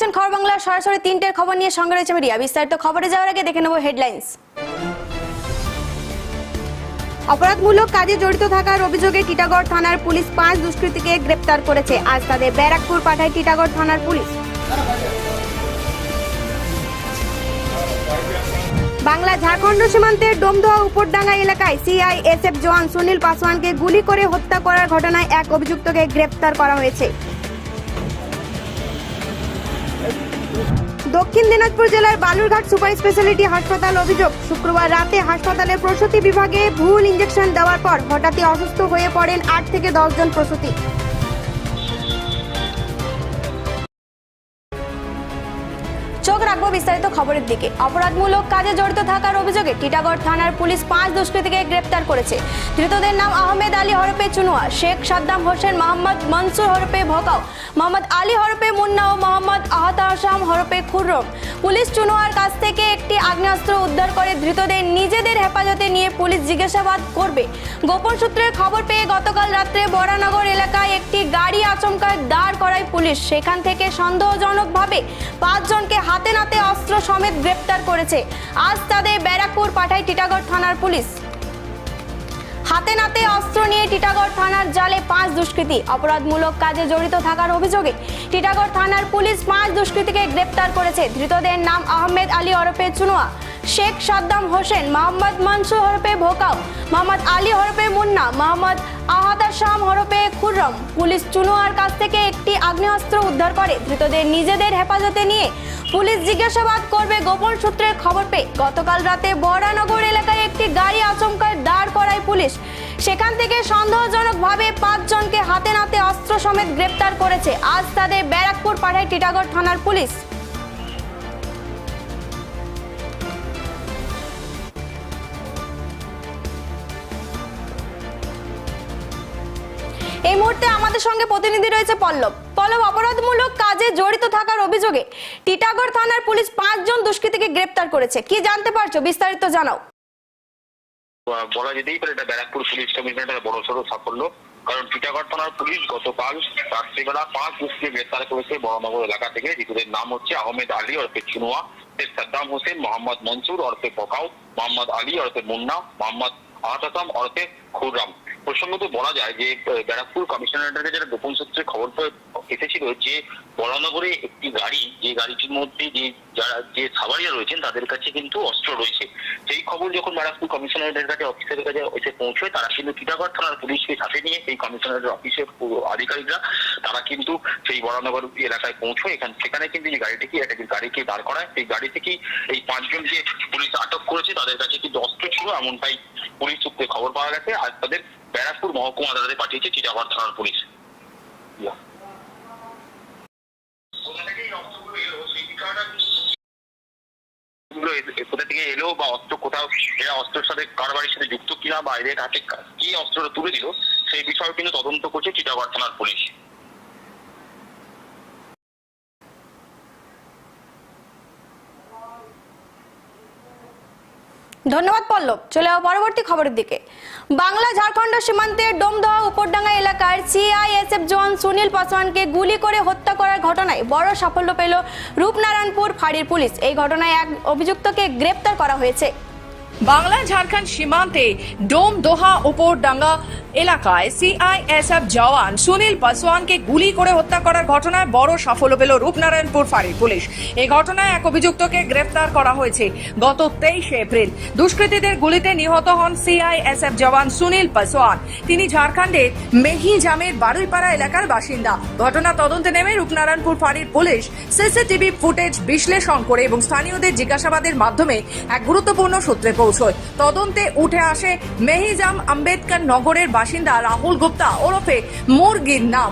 দেখছেন খবর বাংলার সরাসরি তিনটের খবর নিয়ে সঙ্গে রয়েছে মিডিয়া। বিস্তারিত খবরে যাওয়ার আগে দেখে নেব হেডলাইন্স অপরাধমূলক কাজে জড়িত থাকার অভিযোগে টিটাগড় থানার পুলিশ পাঁচ দুষ্কৃতীকে গ্রেপ্তার করেছে। আজ তাদের ব্যারাকপুর পাঠায় টিটাগড় থানার পুলিশ। বাংলা ঝাড়খণ্ড সীমান্তের ডোমদোয়া উপরডাঙ্গা এলাকায় সিআইএসএফ জওয়ান সুনীল পাসওয়ানকে গুলি করে হত্যা করার ঘটনায় এক অভিযুক্তকে গ্রেপ্তার করা হয়েছে। দক্ষিণ দিনাজপুর জেলার বালুরঘাট সুপার স্পেশালিটি হাসপাতাল অভিযোগ। শুক্রবার রাতে হাসপাতালে প্রসূতি বিভাগে ভুল ইঞ্জেকশন দেওয়ার পর হঠাৎই অসুস্থ হয়ে পড়েন আট থেকে দশ জন প্রসূতি। রাখব বিস্তারিত খবরের দিকে। অপরাধমূলক কাজে জড়িত থাকার অভিযোগে টিটাগড় থানার পুলিশ পাঁচ দুষ্কৃতীকে গ্রেপ্তার করেছে। ধৃতদের নাম আহমেদ আলী হরপে চুনুয়া, শেখ সাদ্দাম হোসেন মোহাম্মদ মনসুর হরপে ভকাও, মোহাম্মদ আলী হরপে মুন্না ও মোহাম্মদ আহত আসাম হরপে খুররম। পুলিশ চুনুয়ার কাছ থেকে একটি আগ্নেয়াস্ত্র উদ্ধার করে ধৃতদের নিজেদের হেফাজতে নিয়ে পুলিশ জিজ্ঞাসাবাদ করবে। গোপন সূত্রের খবর পেয়ে গতকাল রাত্রে বরানগর এলাকায় একটি গাড়ি আচমকা দাঁড় করায় পুলিশ। সেখান থেকে সন্দেহজনকভাবে পাঁচজনকে হাতে নাতে অস্ত্র সমেত গ্রেপ্তার করেছে। আজ তাদের ব্যারাকপুর পাঠায় টিটাগড় থানার পুলিশ। হাতে নাতে অস্ত্র নিয়ে টিটাগড় থানার জালে পাঁচ দুষ্কৃতী। অপরাধমূলক কাজে জড়িত থাকার অভিযোগে টিটাগড় থানার পুলিশ পাঁচ দুষ্কৃতীকে গ্রেপ্তার করেছে। ধৃতদের নাম আহমেদ আলী ওরফে চুনুয়া, শেখ সাদ্দাম হোসেন, মোহাম্মদ মনসুর হরপে ভোকাও, মোহাম্মদ আলী হরপে মুন্না, মোহাম্মদ আহাদা শাম হরপে খুররম। পুলিশ চুনোয়ার কাছ থেকে একটি আগ্নেয়াস্ত্র উদ্ধার করে। ধৃতদের নিজেদের হেফাজতে নিয়ে পুলিশ জিজ্ঞাসাবাদ করবে গোপন সূত্রের খবর পেয়ে। গতকাল রাতে বরানগর এলাকায় একটি গাড়ি আচমকায় দাঁড় করায় পুলিশ। সেখান থেকে সন্দেহজনকভাবে পাঁচজনকে হাতে নাতে অস্ত্র সমেত গ্রেপ্তার করেছে। আজ তাদের ব্যারাকপুর পাঠায় টিটাগড় থানার পুলিশ। মুহূর্তে আমাদের সঙ্গে প্রতিনিধি রয়েছে পল্লব। পল্লব, অপরাধমূলক কাজে জড়িত থাকার অভিযোগে টিটাগড় থানার পুলিশ পাঁচজন দুষ্কৃতীকে গ্রেপ্তার করেছে। কি জানতে পারছ? বিস্তারিত জানাও। বলা যেতেই পারে এটা ব্যারাকপুর পুলিশ কমিশনের বড় সড়ো সাফল্য। কারণ টিটাগড় থানার পুলিশ গতকাল রাত্রিবেলা পাঁচ দুষ্কৃতী গ্রেপ্তার করেছে বড়নগর এলাকা থেকে। যেগুলোর নাম হচ্ছে আহমেদ আলী ওরফে চুনুয়া শেখ সাদ্দাম হোসেন, মোহাম্মদ মনসুর ওরফে পকাও মোহাম্মদ আলী ওরফে মুন্না, মোহাম্মদ আহতাম ওরফে খুররাম। প্রসঙ্গত বলা যায় যে ব্যারাকপুর কমিশনারেটের কাছে একটা গোপন সূত্রে খবর এসেছিল যে বড়নগরে একটি গাড়ি, যে গাড়িটির মধ্যে যে যারা, যে সাবারিয়া রয়েছেন, তাদের কাছে কিন্তু অস্ত্র রয়েছে। সেই খবর যখন ব্যারাকপুর কমিশনারেটের কাছে, অফিসের কাছে এসে পৌঁছয়, তারা কিন্তু টিটাগড় থানার পুলিশকে সাথে নিয়ে সেই কমিশনারের অফিসের আধিকারিকরা, তারা কিন্তু সেই বরানগর এলাকায় পৌঁছয়। এখান, সেখানে কিন্তু যে গাড়িটিকে, একটা গাড়িকে দাঁড় করায়। সেই গাড়ি থেকেই এই পাঁচজন যে পুলিশ আটক করেছে, তাদের কাছে কিন্তু অস্ত্র ছিল, এমনটাই পুলিশ সূত্রে খবর পাওয়া গেছে আর তাদের ব্যারাকপুর মহকুমা আদালতে পাঠিয়েছে টিটাগড় থানার পুলিশ। কোথা থেকে এলো বা অস্ত্র কোথাও এরা অস্ত্রের সাথে কারবারের সাথে যুক্ত কিনা বা এদের হাতে কা- কি অস্ত্রটা তুলে দিল সেই বিষয়ে কিন্তু তদন্ত করছে চিটাগড় থানার পুলিশ। ধন্যবাদ পল্লব। চলে যাওয়া পরবর্তী খবরের দিকে। বাংলা ঝাড়খণ্ড সীমান্তে ডোমদহা উপরডাঙ্গা এলাকার সিআইএসএফ জওয়ান সুনীল পাসওয়ানকে গুলি করে হত্যা করার ঘটনায় বড় সাফল্য পেল রূপনারায়ণপুর ফাঁড়ির পুলিশ। এই ঘটনায় এক অভিযুক্তকে গ্রেপ্তার করা হয়েছে। বাংলা ঝাড়খণ্ড সীমান্তে ডোম দোহা উপর ডাঙ্গা এলাকায় সিআইএসএফ জওয়ান সুনীল পাসওয়ানকে গুলি করে হত্যা করার ঘটনায় বড় সাফল্য পেল রূপনারায়ণপুর ফাঁড়ির পুলিশ। এই ঘটনায় এক অভিযুক্তকে গ্রেফতার করা হয়েছে গত তেইশে এপ্রিল। দুষ্কৃতীদের গুলিতে নিহত হন সিআইএসএফ জওয়ান সুনীল পাসওয়ান। তিনি ঝাড়খণ্ডের মেহিজামের বারুইপাড়া এলাকার বাসিন্দা। ঘটনা তদন্তে নেমে রূপনারায়ণপুর ফাঁড়ির পুলিশ সিসিটিভি ফুটেজ বিশ্লেষণ করে এবং স্থানীয়দের জিজ্ঞাসাবাদের মাধ্যমে এক গুরুত্বপূর্ণ সূত্রে পৌঁছয়। তদন্তে উঠে আসে মেহিজাম আম্বেদকর নগরের বাসিন্দা রাহুল গুপ্তা ওরফে মুরগির নাম।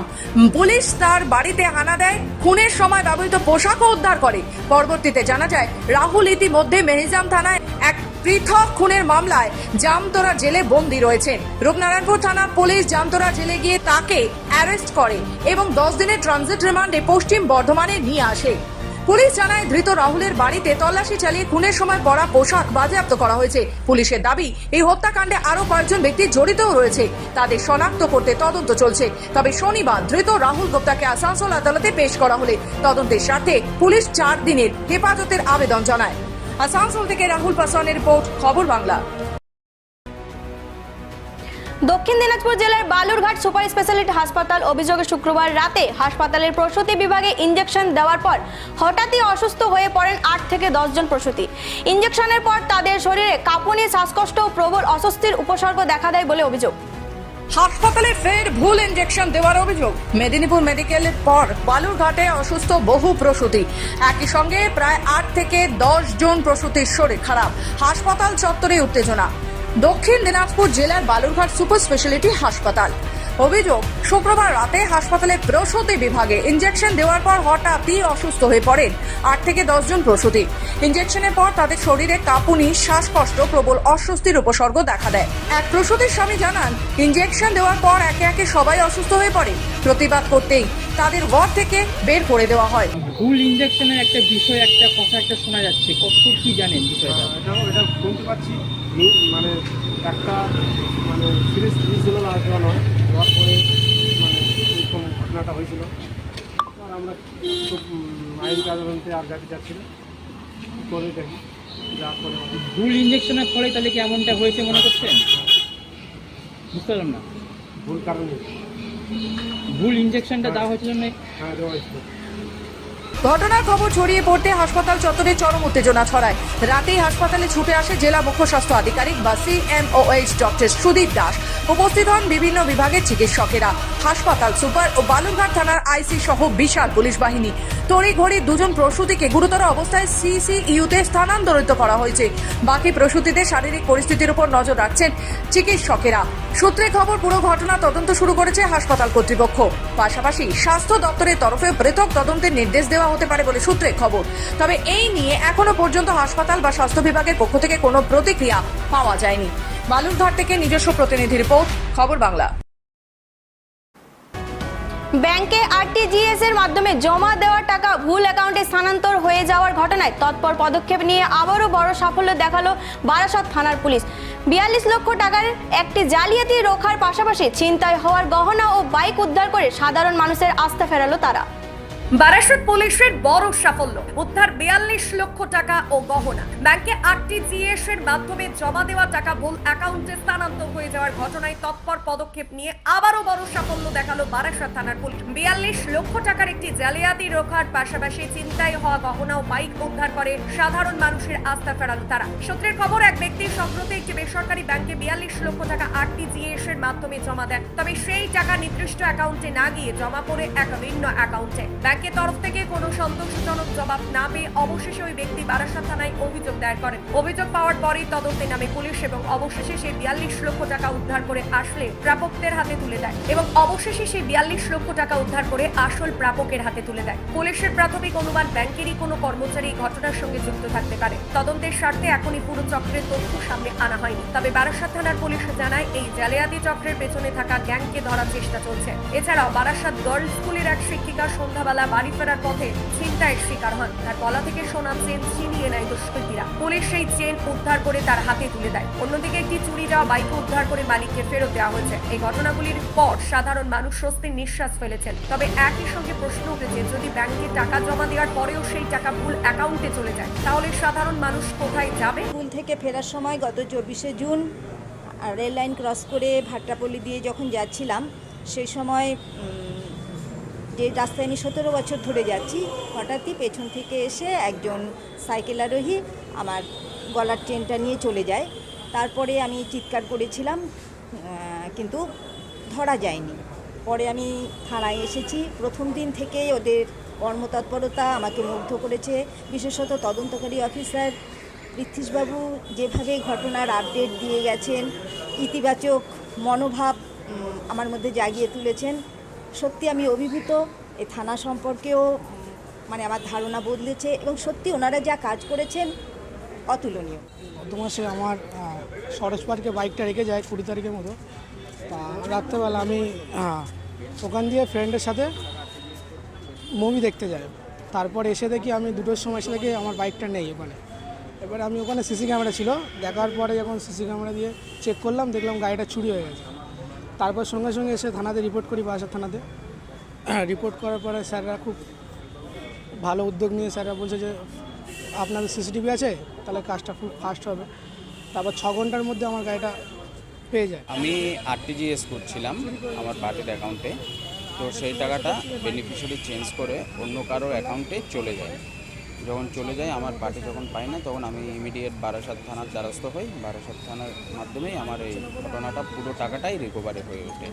পুলিশ তার বাড়িতে হানা দেয়, খুনের সময় ব্যবহৃত পোশাকও উদ্ধার করে। পরবর্তীতে জানা যায়, রাহুল ইতিমধ্যে মেহিজাম থানায় এক পৃথক খুনের মামলায় জামতরা জেলে বন্দী রয়েছেন। রূপনারায়ণপুর থানা পুলিশ জামতরা জেলে গিয়ে তাকে অ্যারেস্ট করে এবং দশ দিনের ট্রানজিট রিমান্ডে পশ্চিম বর্ধমানে নিয়ে আসে। পুলিশ জানায়, ধৃত রাহুলের বাড়িতে তল্লাশি চালিয়ে খুনের সময় পরা পোশাক বাজেয়াপ্ত করা হয়েছে। পুলিশের দাবি, এই হত্যাকাণ্ডে আরও কয়েকজন ব্যক্তি জড়িতও রয়েছে। তাদের শনাক্ত করতে তদন্ত চলছে। তবে শনিবার ধৃত রাহুল গুপ্তাকে আসানসোল আদালতে পেশ করা হলে তদন্তের স্বার্থে পুলিশ চার দিনের হেফাজতের আবেদন জানায়। আসানসোল থেকে রাহুল পাসওয়ানের রিপোর্ট, খবর বাংলা। দক্ষিণ দিনাজপুর জেলার বালুরঘাট সুপার স্পেশালিটি হাসপাতাল অভিযোগে শুক্রবার রাতে হাসপাতালের প্রসূতি বিভাগে ইঞ্জেকশন দেওয়ার পর হঠাৎই অসুস্থ হয়ে পড়েন আট থেকে দশজন প্রসূতি। ইঞ্জেকশনের পর তাদের শরীরে কাঁপুনি, শ্বাসকষ্ট ও প্রবল অস্বস্তির উপসর্গ দেখা দেয় বলে অভিযোগ। হাসপাতালে ফের ভুল ইঞ্জেকশন দেওয়ার অভিযোগ। মেদিনীপুর মেডিকেলের পর বালুরঘাটে অসুস্থ বহু প্রসূতি। একই সঙ্গে প্রায় আট থেকে দশ জন প্রসূতির শরীর খারাপ। হাসপাতাল চত্বরে উত্তেজনা। দক্ষিণ দিনাজপুর জেলার বালুরঘাট সুপার স্পেশালিটি হাসপাতাল। অভিযোগ শুক্রবার রাতে হাসপাতালে প্রসূতি বিভাগে ইঞ্জেকশন দেওয়ার পর হঠাৎই অসুস্থ হয়ে পড়েন আট থেকে দশ জন প্রসূতি। ইঞ্জেকশনের পর তাদের শরীরে কাঁপুনি শ্বাসকষ্ট প্রবল অস্বস্তির উপসর্গ দেখা দেয়। এক প্রসূতির স্বামী জানান ইঞ্জেকশন দেওয়ার পর একে একে সবাই অসুস্থ হয়ে পড়ে। প্রতিবাদ করতেই তাদের ওয়ার্ড থেকে বের করে দেওয়া হয়। ভুল ইঞ্জেকশনের একটা বিষয় একটা কথা একটা শোনা যাচ্ছে। কতদূর কি জানেন বিষয়টা? এটা শুনতে পাচ্ছি মানে একটা মানে সিরিজ জিনিস ছিল না নয় দেওয়ার পরে মানে এরকম ঘটনাটা হয়েছিল। আর আমরা খুব আইন কাজে আর যাতে যাচ্ছিল করে দেখি পরে আমাদের ভুল ইঞ্জেকশনের ফলে তাহলে কি এমনটা হয়েছে মনে করছেন? বুঝতে পারলাম না। ভুল কারণে। ভুল ইঞ্জেকশনটা দেওয়া হয়েছে না হ্যাঁ দেওয়া হয়েছিল। ঘটনার খবর ছড়িয়ে পড়তে হাসপাতাল চত্বরে চরম উত্তেজনা ছড়ায়। রাতেই হাসপাতালে ছুটে আসে জেলা মুখ্য স্বাস্থ্য আধিকারিক বা সিএমওএইচ ডক্টর সুদীপ দাস। উপস্থিত হন বিভিন্ন বিভাগের চিকিৎসকেরা। হাসপাতাল সুপার ও বালুরঘাট থানার আইসি সহ বিশাল পুলিশ বাহিনী। তড়িঘড়ি দুজন প্রসূতিকে গুরুতর অবস্থায় সিসিইউতে স্থানান্তরিত করা হয়েছে। বাকি প্রসূতিদের শারীরিক পরিস্থিতির উপর নজর রাখছেন চিকিৎসকেরা। সূত্রে খবর, পুরো ঘটনা তদন্ত শুরু করেছে হাসপাতাল কর্তৃপক্ষ। পাশাপাশি স্বাস্থ্য দপ্তরের তরফে পৃথক তদন্তের নির্দেশ দেওয়া হতে পারে বলে সূত্রে খবর। তবে এই নিয়ে এখনও পর্যন্ত হাসপাতাল বা স্বাস্থ্য বিভাগের পক্ষ থেকে কোনো প্রতিক্রিয়া পাওয়া যায়নি। বালুরঘাট থেকে নিজস্ব প্রতিনিধি রিপোর্ট, খবর বাংলা। ব্যাংকে আরটিজিএস এর মাধ্যমে জমা দেওয়া টাকা ভুল অ্যাকাউন্টে স্থানান্তর হয়ে যাওয়ার ঘটনায় তৎপর পদক্ষেপ নিয়ে আবারও বড় সাফল্য দেখাল বারাসত থানার পুলিশ। বিয়াল্লিশ লক্ষ টাকার একটি জালিয়াতি রোখার পাশাপাশি ছিনতাই হওয়ার গহনা ও বাইক উদ্ধার করে সাধারণ মানুষের আস্থা ফেরালো তারা। বারাসত পুলিশের বড় সাফল্য। উদ্ধার বিয়াল্লিশ লক্ষ টাকা ও গহনা। ব্যাংকে আরটিজিএস এর মাধ্যমে জমা দেওয়া টাকা ভুল অ্যাকাউন্টে স্থানান্তর হয়ে যাওয়ার ঘটনায় তৎপর পদক্ষেপ নিয়ে আবারও বড় সাফল্য দেখাল বারাসত থানার পুলিশ। বিয়াল্লিশ লক্ষ টাকার একটি জালিয়াতি রোখার পাশাপাশি চিন্তায় হওয়া গহনা ও বাইক উদ্ধার করে সাধারণ মানুষের আস্থা ফেরালো তারা। সূত্রের খবর, এক ব্যক্তি সম্প্রতি একটি বেসরকারি ব্যাংকে বিয়াল্লিশ লক্ষ টাকা আরটিজিএস এর মাধ্যমে জমা দেন। তবে সেই টাকা নির্দিষ্ট অ্যাকাউন্টে না গিয়ে জমা পড়ে এক ভিন্ন অ্যাকাউন্টে। ব্যাংকের তরফ থেকে কোনো সন্তোষজনক জবাব না পেয়ে অবশেষে ওই ব্যক্তি বারাসাত থানায় অভিযোগ দায়ের করেন। অভিযোগ পাওয়ার পরেই তদন্তে নামে পুলিশ এবং অবশেষে সেই বিয়াল্লিশ লক্ষ টাকা উদ্ধার করে আসলে প্রাপকদের হাতে তুলে দেয় এবং অবশেষে সেই বিয়াল্লিশ লক্ষ টাকা উদ্ধার করে আসল প্রাপকের হাতে তুলে দেয়। পুলিশের প্রাথমিক অনুমান ব্যাংকেরই কোনো কর্মচারী ঘটনার সঙ্গে যুক্ত থাকতে পারে। তদন্তের স্বার্থে এখনই পুরো চক্রের তথ্য সামনে আনা হয়নি। তবে বারাসাত থানার পুলিশ জানায়, এই জালিয়াতি চক্রের পেছনে থাকা গ্যাংকে ধরার চেষ্টা চলছে। এছাড়াও বারাসাত গার্লস স্কুলের এক শিক্ষিকা সন্ধ্যাবেলা বাড়ি ফেরার পথে ছিনতাইয়ের শিকার হন। তার গলা থেকে সোনা চেন ছিনিয়ে নেয় দুষ্কৃতীরা। পুলিশ সেই চেন উদ্ধার করে তার হাতে তুলে দেয়। অন্যদিকে একটি চুরি যাওয়া বাইক উদ্ধার করে মালিককে ফেরত দেওয়া হয়েছে। এই ঘটনাগুলির পর সাধারণ মানুষ স্বস্তির নিঃশ্বাস ফেলেছেন। তবে একই সঙ্গে প্রশ্ন উঠেছে, যদি ব্যাংকে টাকা জমা দেওয়ার পরেও সেই টাকা ভুল অ্যাকাউন্টে চলে যায়, তাহলে সাধারণ মানুষ কোথায় যাবে? স্কুল থেকে ফেরার সময় গত চব্বিশে জুন, রেল লাইন ক্রস করে ভাট্টাপল্লি দিয়ে যখন যাচ্ছিলাম, সেই সময় যে রাস্তায় আমি সতেরো বছর ধরে যাচ্ছি, হঠাৎই পেছন থেকে এসে একজন সাইকেল আরোহী আমার গলার ট্রেনটা নিয়ে চলে যায়। তারপরে আমি চিৎকার করেছিলাম কিন্তু ধরা যায়নি। পরে আমি থানায় এসেছি। প্রথম দিন থেকেই ওদের কর্মতৎপরতা আমাকে মুগ্ধ করেছে। বিশেষত তদন্তকারী অফিসার পৃথ্বীশবাবু যেভাবে ঘটনার আপডেট দিয়ে গেছেন, ইতিবাচক মনোভাব আমার মধ্যে জাগিয়ে তুলেছেন। সত্যি আমি অভিভূত এই থানা সম্পর্কেও মানে আমার ধারণা বদলেছে এবং সত্যি ওনারা যা কাজ করেছেন অতুলনীয়। গত মাসে আমার সরস পার্কে বাইকটা রেখে যায় কুড়ি তারিখের মতো। তা রাত্রেবেলা আমি ওখান দিয়ে ফ্রেন্ডের সাথে মুভি দেখতে যাই। তারপর এসে দেখি আমি দুটোর সময় এসে দেখি আমার বাইকটা নেই ওখানে। এবারে আমি ওখানে সিসি ক্যামেরা ছিল, দেখার পরে যখন সিসি ক্যামেরা দিয়ে চেক করলাম, দেখলাম গাড়িটা চুরি হয়ে গেছে। তারপর সঙ্গে সঙ্গে এসে থানাতে রিপোর্ট করি, বাসার থানাতে। রিপোর্ট করার পরে স্যাররা খুব ভালো উদ্যোগ নিয়ে স্যাররা বলছে যে, আপনাদের সিসিটিভি আছে? তাহলে কাজটা খুব ফাস্ট হবে। তারপর ছ ঘণ্টার মধ্যে আমার গাড়িটা পেয়ে যায়। আমি আরটিজিএস করছিলাম আমার পার্টির অ্যাকাউন্টে তো সেই টাকাটা বেনিফিশিয়ারি চেঞ্জ করে অন্য কারোর অ্যাকাউন্টে চলে যায়। যখন চলে যায় আমার পার্টি যখন পাই না তখন আমি ইমিডিয়েট বারাসাত থানার দ্বারস্থ হই। বারাসাত থানার মাধ্যমেই আমার এই ঘটনাটা পুরো টাকাটাই রিকভারি হয়ে ওঠে।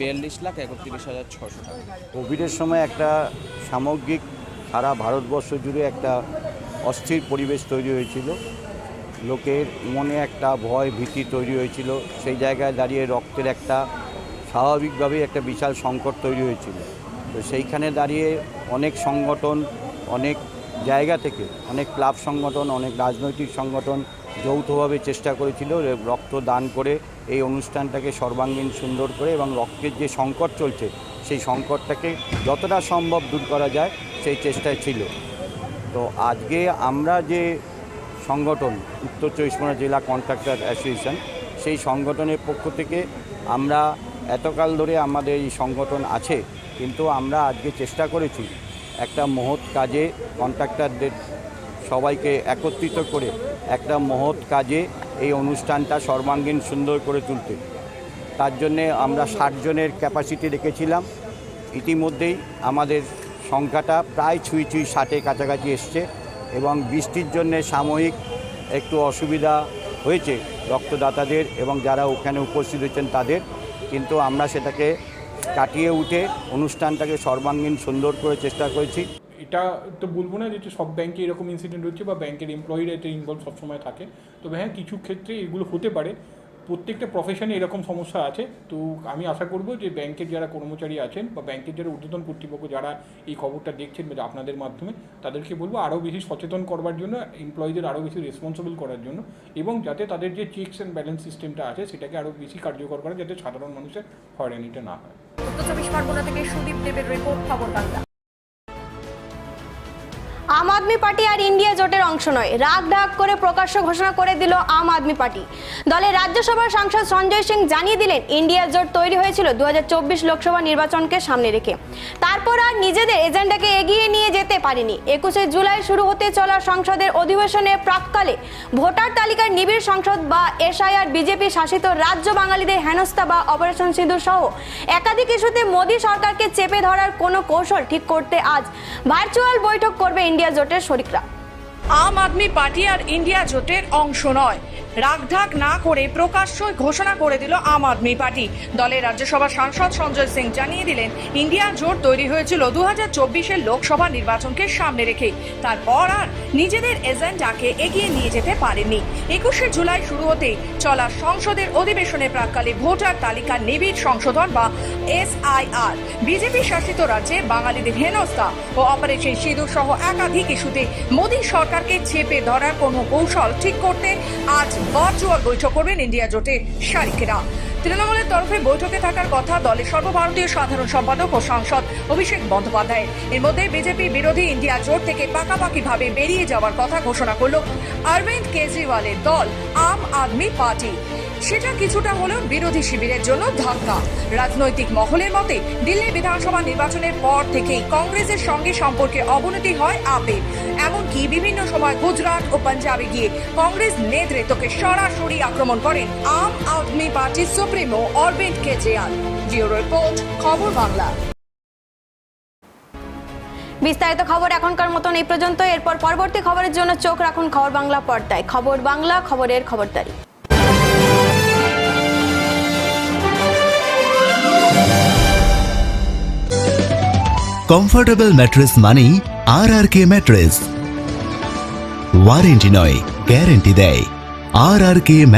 বিয়াল্লিশ লাখ একত্রিশ হাজার ছশো টাকা। কোভিডের সময় একটা সামগ্রিক সারা ভারতবর্ষ জুড়ে একটা অস্থির পরিবেশ তৈরি হয়েছিল। লোকের মনে একটা ভয় ভীতি তৈরি হয়েছিল। সেই জায়গায় দাঁড়িয়ে রক্তের একটা স্বাভাবিকভাবেই একটা বিশাল সংকট তৈরি হয়েছিল। তো সেইখানে দাঁড়িয়ে অনেক সংগঠন অনেক জায়গা থেকে অনেক ক্লাব সংগঠন, অনেক রাজনৈতিক সংগঠন যৌথভাবে চেষ্টা করেছিল রক্ত দান করে এই অনুষ্ঠানটাকে সর্বাঙ্গীন সুন্দর করে এবং রক্তের যে সংকট চলছে, সেই সংকটটাকে যতটা সম্ভব দূর করা যায়, সেই চেষ্টায় ছিল। তো আজকে আমরা যে সংগঠন, উত্তর চব্বিশ পরগনা জেলা কন্ট্রাক্টর অ্যাসোসিয়েশন, সেই সংগঠনের পক্ষ থেকে আমরা এতকাল ধরে আমাদের এই সংগঠন আছে, কিন্তু আমরা আজকে চেষ্টা করেছি একটা মহৎ কাজে কন্ট্রাক্টরদের সবাইকে একত্রিত করে একটা মহৎ কাজে এই অনুষ্ঠানটা সর্বাঙ্গীন সুন্দর করে তুলতে। তার জন্যে আমরা ষাট জনের ক্যাপাসিটি রেখেছিলাম। ইতিমধ্যেই আমাদের সংখ্যাটা প্রায় ছুঁই ছুঁই ষাটে কাছাকাছি এসছে এবং বৃষ্টির জন্যে সাময়িক একটু অসুবিধা হয়েছে রক্তদাতাদের এবং যারা ওখানে উপস্থিত হয়েছেন তাদের। কিন্তু আমরা সেটাকে কাটিয়ে উঠে অনুষ্ঠানটাকে সর্বাঙ্গীন সুন্দর করে চেষ্টা করেছি। এটা তো বলব না যে সব ব্যাংকে এরকম ইনসিডেন্ট হচ্ছে বা ব্যাংকের এমপ্লয়িরা এতে ইনভলভ সবসময় থাকে। তবে হ্যাঁ কিছু ক্ষেত্রে এগুলো হতে পারে। প্রত্যেকটা প্রফেশনে এরকম সমস্যা আছে। তো আমি আশা করব যে ব্যাংকের যারা কর্মচারী আছেন বা ব্যাংকের যারা ঊর্ধ্বতন কর্তৃপক্ষ যারা এই খবরটা দেখছেন আপনাদের মাধ্যমে, তাদেরকে বলব আরও বেশি সচেতন করবার জন্য এমপ্লয়ীদের আরও বেশি রেসপন্সিবল করার জন্য এবং যাতে তাদের যে চেকস অ্যান্ড ব্যালেন্স সিস্টেমটা আছে, সেটাকে আরও বেশি কার্যকর করা যাতে সাধারণ মানুষের হয়রানিটা না হয়। উত্তর চব্বিশ পরগনা থেকে সুদীপ দেবের রিপোর্ট খবর বাংলা। আম আদমি পার্টি আর ইন্ডিয়া জোটের অংশ নয়। রাগ ডাক করে প্রকাশ্য ঘোষণা করে দিল আম আদমি পার্টি। দলে রাজ্যসভার সাংসদ সঞ্জয় সিং জানিয়ে দিলেন, ইন্ডিয়া জোট তৈরি হয়েছিল দু হাজার চব্বিশ লোকসভা নির্বাচনকে সামনে রেখে। তারপর আর নিজেদের যেতে পারেনি। একুশে জুলাই শুরু হতে চলা সংসদের অধিবেশনে প্রাককালে ভোটার তালিকার নিবিড় সংসদ বা এসআইআর, বিজেপি শাসিত রাজ্য বাঙালিদের হেনস্থা বা অপারেশন সিঁদুর সহ একাধিক ইস্যুতে মোদী সরকারকে চেপে ধরার কোনো কৌশল ঠিক করতে আজ ভার্চুয়াল বৈঠক করবে ইন্ডিয়া জোটের শরিকরা। আম আদমি পার্টি আর ইন্ডিয়া জোটের অংশ নয়। রাগঢাক না করে প্রকাশ্য ঘোষণা করে দিল আম আদমি পার্টি। দলের রাজ্যসভা সাংসদ সঞ্জয় সিং জানিয়ে দিলেন, ইন্ডিয়া জোট তৈরি হয়েছিল দু হাজার লোকসভা নির্বাচনকে সামনে রেখে। তারপর আর নিজেদের এজেন্ডাকে এগিয়ে নিয়ে যেতে পারেনি একুশে জুলাই শুরু হতেই চলা সংসদের অধিবেশনে প্রাককালে ভোটার তালিকার নিবিড় সংশোধন বা এসআইআর। বিজেপি শাসিত রাজ্যে বাঙালিদের হেনস্থা ও অপারেশন সিঁদুর সহ একাধিক ইস্যুতে মোদী সরকারকে চেপে ধরার কোনো কৌশল ঠিক করতে আজ ভার্চুয়াল বৈঠক করবেন ইন্ডিয়া জোটে শারিকেরা। তৃণমূলের তরফে বৈঠকে থাকার কথা দলের সর্বভারতীয় সাধারণ সম্পাদক ও সাংসদ অভিষেক বন্দ্যোপাধ্যায়। এর মধ্যে বিজেপি বিরোধী ইন্ডিয়া জোট থেকে পাকাপাকিভাবে বেরিয়ে যাওয়ার কথা ঘোষণা করল অরবিন্দ কেজরিওয়ালের দল, আম আদমি পার্টি। সেটা কিছুটা হলেও বিরোধী শিবিরের জন্য ধাক্কা। রাজনৈতিক মহলের মতে, দিল্লি বিধানসভা নির্বাচনের পর থেকেই কংগ্রেসের সঙ্গে সম্পর্কে অবনতি হয় আপের এমনকি বিভিন্ন সময় গুজরাট ও পাঞ্জাবে গিয়ে কংগ্রেস নেতৃত্বকে সরাসরি আক্রমণ করেন আম আদমি পার্টির সুপ্রিমো অরবিন্দ কেজরিওয়াল। জিও রিপোর্ট, খবর বাংলা। বিস্তারিত খবর এখনকার মতন এই পর্যন্ত। এরপর পরবর্তী খবরের জন্য চোখ রাখুন খবর বাংলা পর্দায়। খবর বাংলা, খবরের খবরদারি। কমফোর্টেবল ম্যাট্রেস মানেই R R K mattress warranty নয় গ্যারেন্টি দেয় আর আর কে